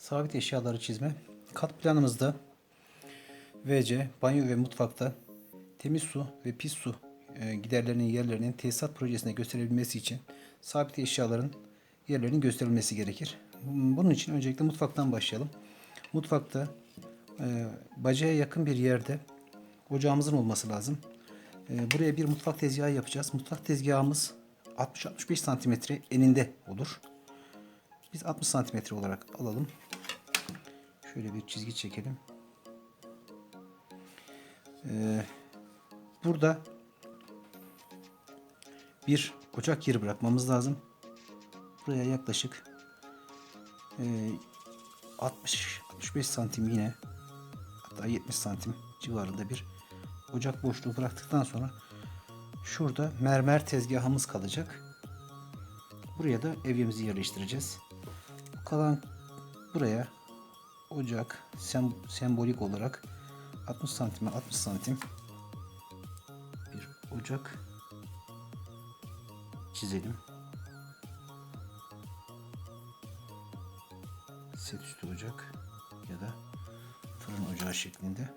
Sabit eşyaları çizme. Kat planımızda VC, banyo ve mutfakta temiz su ve pis su e, giderlerinin yerlerinin tesisat projesine gösterebilmesi için sabit eşyaların yerlerinin gösterilmesi gerekir. Bunun için öncelikle mutfaktan başlayalım. Mutfakta e, bacaya yakın bir yerde ocağımızın olması lazım. E, buraya bir mutfak tezgahı yapacağız. Mutfak tezgahımız 60-65 santimetre eninde olur. Biz 60 santimetre olarak alalım. Şöyle bir çizgi çekelim. Ee, burada bir ocak yeri bırakmamız lazım. Buraya yaklaşık e, 60-65 santim yine hatta 70 santim civarında bir ocak boşluğu bıraktıktan sonra şurada mermer tezgahımız kalacak. Buraya da evyemizi yerleştireceğiz. Kalan buraya ocak sem sembolik olarak 60 santime 60 santim bir ocak çizelim. Set üstü ocak ya da fırın ocağı şeklinde.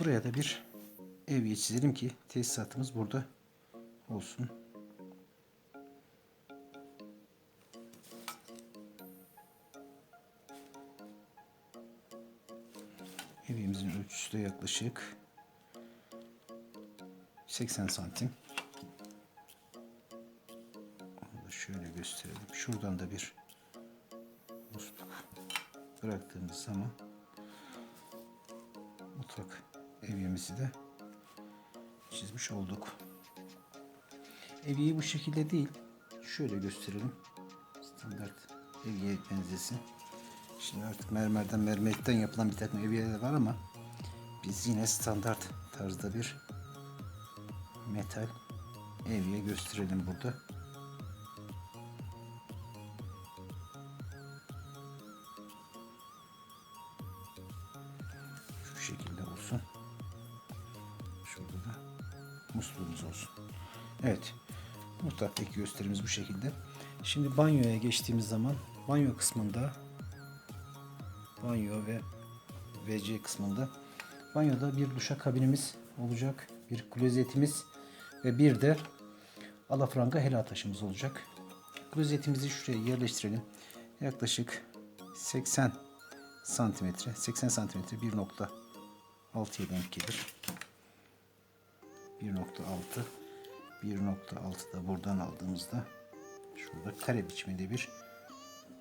Buraya da bir evye çizelim ki tesisatımız burada olsun. Evyemizin ölçüsü de yaklaşık 80 santim. Onu da şöyle gösterelim. Şuradan da bir musluk bıraktığımız zaman mutfak evyemizi de çizmiş olduk. Evyeyi bu şekilde değil, şöyle gösterelim. Standart evyeye benzesin. Şimdi artık mermerden, mermerlikten yapılan bir takım evyeler var ama biz yine standart tarzda bir metal evye gösterelim burada. Şu şekilde olsun. Şurada da musluğumuz olsun. Evet. Mutfaktaki gösterimiz bu şekilde. Şimdi banyoya geçtiğimiz zaman banyo kısmında banyo ve WC kısmında banyoda bir duşa kabinimiz olacak. Bir klozetimiz ve bir de alafranga helal taşımız olacak. Klozetimizi şuraya yerleştirelim. Yaklaşık 80 santimetre 80 santimetre 1.6'ya denk gelir. 1.6 1.6 da buradan aldığımızda şurada kare biçiminde bir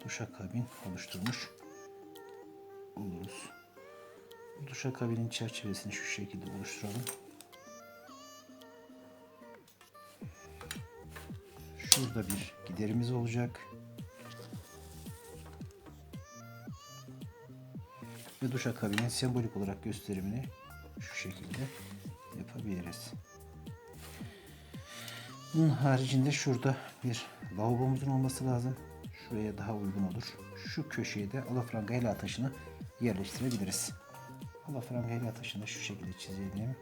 duşakabin oluşturmuş Duşakabinin çerçevesini şu şekilde oluşturalım. Şurada bir giderimiz olacak. Ve duşakabinin sembolik olarak gösterimini şu şekilde yapabiliriz. Bunun haricinde şurada bir lavabomuzun olması lazım. Şuraya daha uygun olur. Şu köşeye de alafranga helal taşını yerleştirebiliriz. Alafranga taşını şu şekilde çizelim.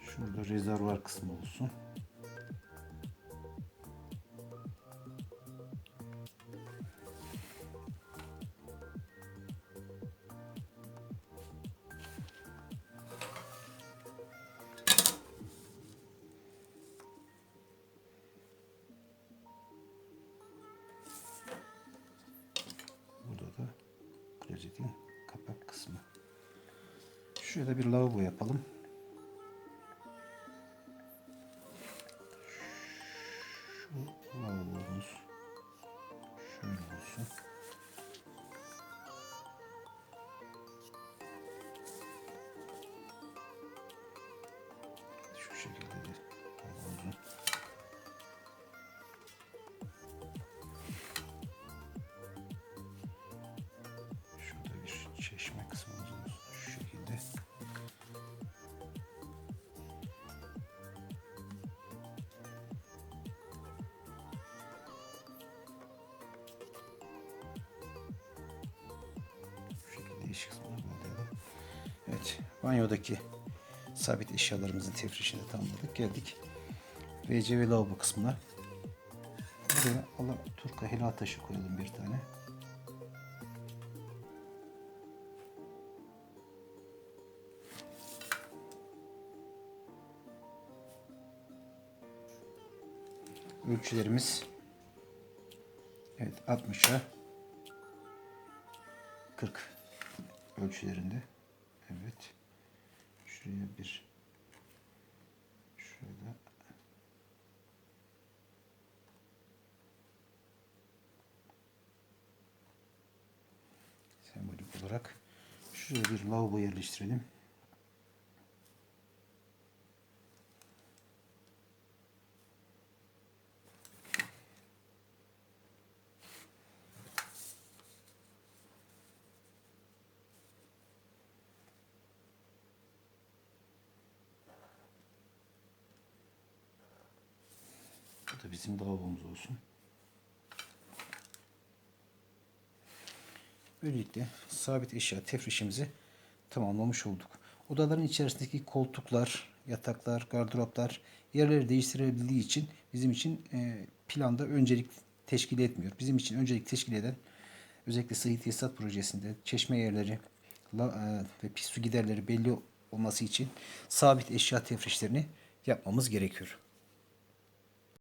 Şurada rezervuar kısmı olsun. Da bir lavabo yapalım. Şu lavabomuz şöyle olsun. Şu şekilde giriş kısmına bağlayalım. Evet, banyodaki sabit eşyalarımızın tefrişini tamamladık. Geldik WC ve lavabo kısmına. Buraya Allah turka helal taşı koyalım bir tane. Ölçülerimiz evet 60'a 40 ölçülerinde. Evet. Şuraya bir şurada sembolik olarak şuraya bir lavabo yerleştirelim. Da bizim lavabomuz olsun. Böylelikle sabit eşya tefrişimizi tamamlamış olduk. Odaların içerisindeki koltuklar, yataklar, gardıroplar yerleri değiştirebildiği için bizim için e, planda öncelik teşkil etmiyor. Bizim için öncelik teşkil eden özellikle sıhhi tesisat projesinde çeşme yerleri e, ve pis su giderleri belli olması için sabit eşya tefrişlerini yapmamız gerekiyor.